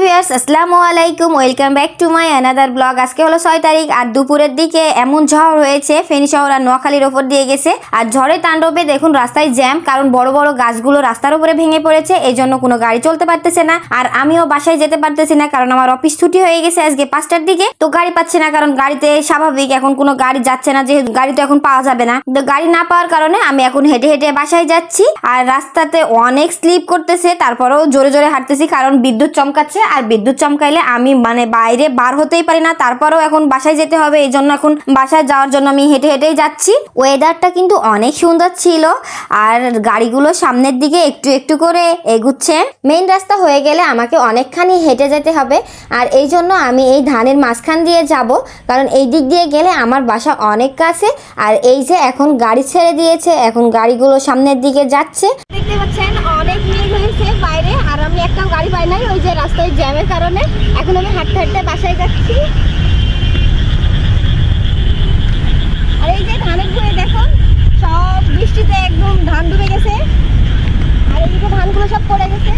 Viewers, আসসালামু আলাইকুম। Welcome back to my another blog. আজকে হলো ছয় তারিখ, আর দুপুরের দিকে এমন ঝড় হয়েছে, ফেনী শহর আর নোয়াখালীর ওপর দিয়ে গেছে। আর ঝড়ের তাণ্ডবে দেখুন, রাস্তায় জ্যাম, কারণ বড় বড় গাছগুলো রাস্তার উপরে ভেঙে পড়েছে এই জন্য কোনো গাড়ি চলতে পারতেছে না, আর আমিও বাসায় যেতে পারতেছি না, কারণ আমার অফিস ছুটি হয়ে গেছে আজকে পাঁচটার দিকে। তো গাড়ি পাচ্ছে না, কারণ গাড়িতে স্বাভাবিক এখন কোনো গাড়ি যাচ্ছে না, যেহেতু গাড়ি তো এখন পাওয়া যাবে না। তো গাড়ি না পাওয়ার কারণে আমি এখন হেঁটে হেঁটে বাসায় যাচ্ছি, আর রাস্তাতে অনেক স্লিপ করতেছে, তারপরেও জোরে জোরে হাঁটতেছি, কারণ বিদ্যুৎ চমকাচ্ছে আর বিদ্যুৎ চমকাইলে আমি মানে বাইরে বার হতেই পারি না। তারপরেও এখন বাসায় যেতে হবে, এই জন্য এখন বাসায় যাওয়ার জন্য আমি হেঁটে হেঁটেই যাচ্ছি। ওয়েদারটা কিন্তু অনেক সুন্দর ছিল আর গাড়িগুলো সামনের দিকে একটু একটু করে এগুচ্ছে। মেইন রাস্তা হয়ে গেলে আমাকে অনেকখানি হেঁটে যেতে হবে আর এই জন্য আমি এই ধানের মাঝখান দিয়ে যাব। কারণ এই দিক দিয়ে গেলে আমার বাসা অনেক কাছে আর এই যে এখন গাড়ি ছেড়ে দিয়েছে, এখন গাড়িগুলো সামনের দিকে যাচ্ছে। দেখতে পাচ্ছেন, অনেক মেঘ হয়েছে বাইরে আর আমি একটাও গাড়ি পাই নাই ওই যে রাস্তায় জ্যামের কারণে। এখন আমি হাঁটতে হাঁটতে বাসায় যাচ্ছি আর এই যে ধানের ভুঁয়ে দেখুন সব বৃষ্টিতে একদম ধান ডুবে গেছে আর এইদিকে ধানগুলো সব পড়ে গেছে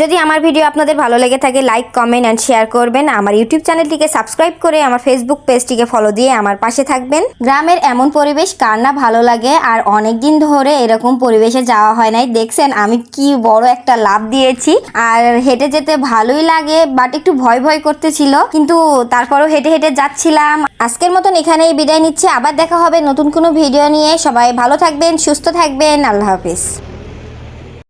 যদি আমার ভিডিও আপনাদের ভালো লেগে থাকে লাইক কমেন্ট অ্যান্ড শেয়ার করবেন। আমার ইউটিউব চ্যানেলটিকে সাবস্ক্রাইব করে আমার ফেসবুক পেজটিকে ফলো দিয়ে আমার পাশে থাকবেন। গ্রামের এমন পরিবেশ কার না ভালো লাগে? আর অনেক দিন ধরে এরকম পরিবেশে যাওয়া হয় নাই। দেখছেন, আমি কি বড় একটা লাভ দিয়েছি। আর হেঁটে যেতে ভালোই লাগে বাট একটু ভয় ভয় করতেছিল। কিন্তু তারপরও হেঁটে হেঁটে যাচ্ছিলাম। আজকের মতন এখানেই বিদায় নিচ্ছি। আবার দেখা হবে নতুন কোনো ভিডিও নিয়ে। সবাই ভালো থাকবেন, সুস্থ থাকবেন। আল্লাহ হাফিজ।